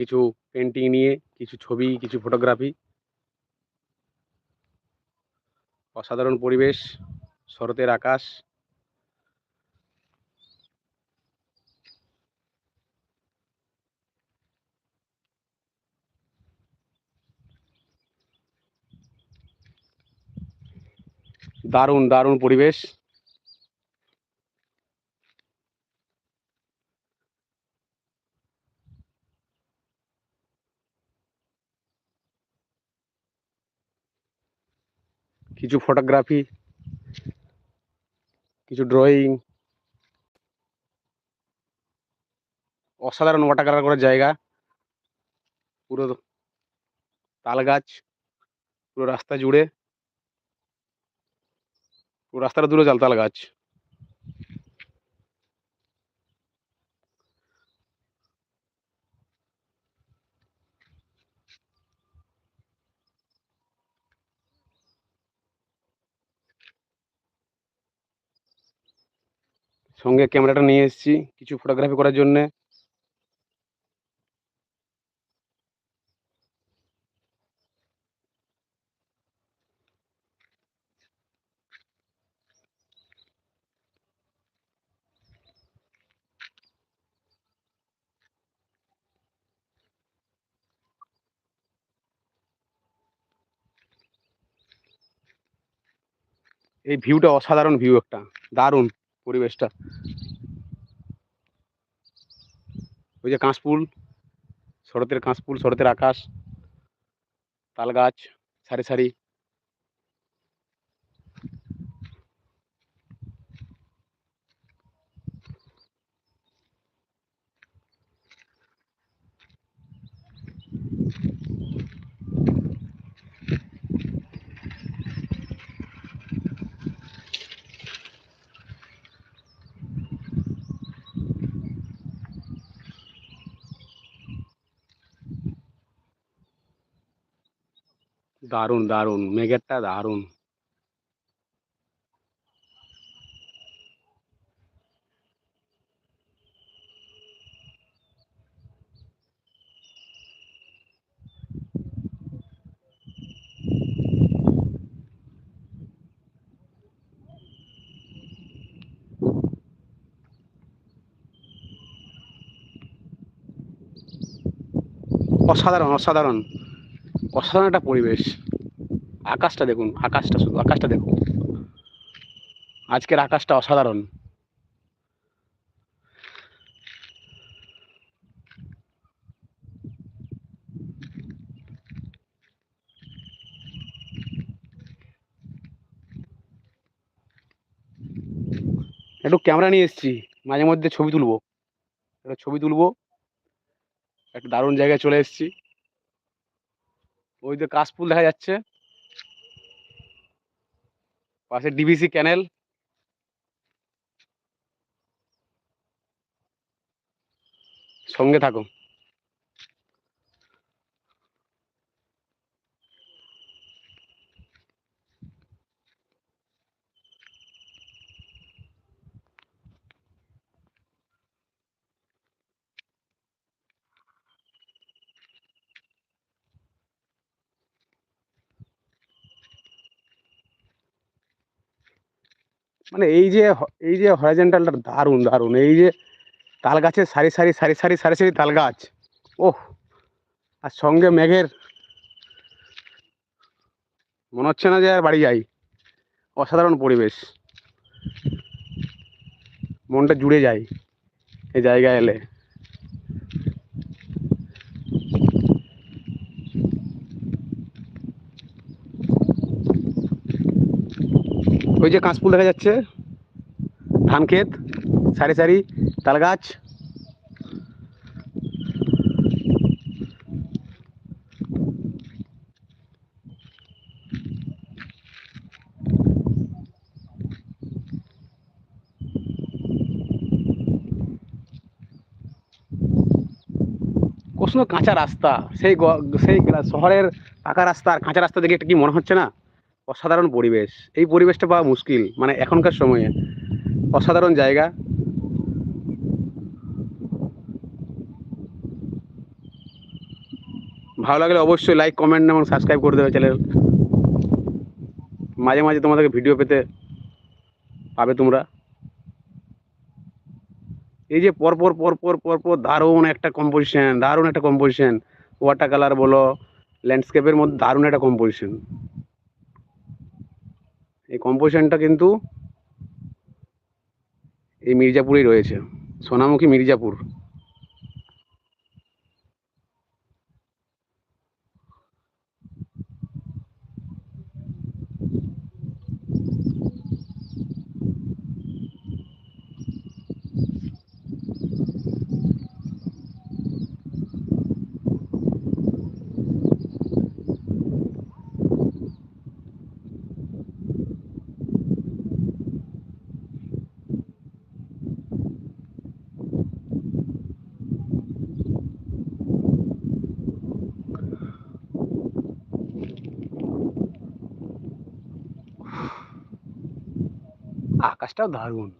কিছু পেন্টিং নিয়ে কিছু ছবি কিছু ফটোগ্রাফি অসাধারণ পরিবেশ শরতের আকাশ. দারুণ দারুণ পরিবেশ। কিছু ফটোগ্রাফি কিছু ড্রয়িং অসাধারণ ওয়াটার কালার করার জায়গা, পুরো তাল গাছ পুরো রাস্তা জুড়ে, পুরো রাস্তাটা দূরে চাল তাল গাছ সঙ্গে ক্যামেরাটা নিয়ে এসেছি কিছু ফটোগ্রাফি করার জন্যে। এই ভিউটা অসাধারণ ভিউ একটা দারুণ। পরিবেশটা। ওই যে কাশফুল শরতের কাশফুল শরতের আকাশ তাল গাছ সারি সারি। দারুণ দারুণ। মেঘেরটা দারুণ। অসাধারণ অসাধারণ। অসাধারণ একটা পরিবেশ। আকাশটা দেখুন, আকাশটা শুধু, আকাশটা দেখুন। আজকের আকাশটা অসাধারণ। একটু ক্যামেরা নিয়ে এসেছি, মাঝে মধ্যে ছবি তুলবো। একটা ছবি তুলবো। একটা দারুণ জায়গায় চলে এসেছি। ওই যে কাশফুল দেখা যাচ্ছে। পাশে ডিবিসি ক্যানেল। সঙ্গে থাকো। মানে এই যে এই যে হরাইজেন্টালটা দারুণ দারুণ। এই যে তাল গাছের সারি সারি সারি সারি সারি সারি তাল গাছ ওহ, আর সঙ্গে মেঘের। মনে হচ্ছে না যে আর বাড়ি যাই। অসাধারণ পরিবেশ। মনটা জুড়ে যায় এই জায়গায় এলে। ওই যে কাঁচপুল দেখা যাচ্ছে। ধান ক্ষেত সারি সারি তাল গাছ কাঁচা রাস্তা, সেই সেই শহরের পাকা রাস্তা আর কাঁচা রাস্তা দেখে একটা কি মনে হচ্ছে না? অসাধারণ পরিবেশ। এই পরিবেশটা পাওয়া মুশকিল মানে এখনকার সময়ে। অসাধারণ জায়গা। ভালো লাগলে অবশ্যই লাইক কমেন্ট এবং সাবস্ক্রাইব করে দেবে চ্যানেল মাঝে মাঝে তোমাদেরকে ভিডিও পেতে পাবে তোমরা। এই যে পরপর পরপর পরপর দারুণ একটা কম্পোজিশন দারুণ একটা কম্পোজিশন ওয়াটার কালার বলো ল্যান্ডস্কেপের মধ্যে দারুণ একটা কম্পোজিশন এই কম্পোজিশনটা কিন্তু এই মির্জাপুরেই রয়েছে। সোনামুখী মির্জাপুর। আকাশটাও দারুণ।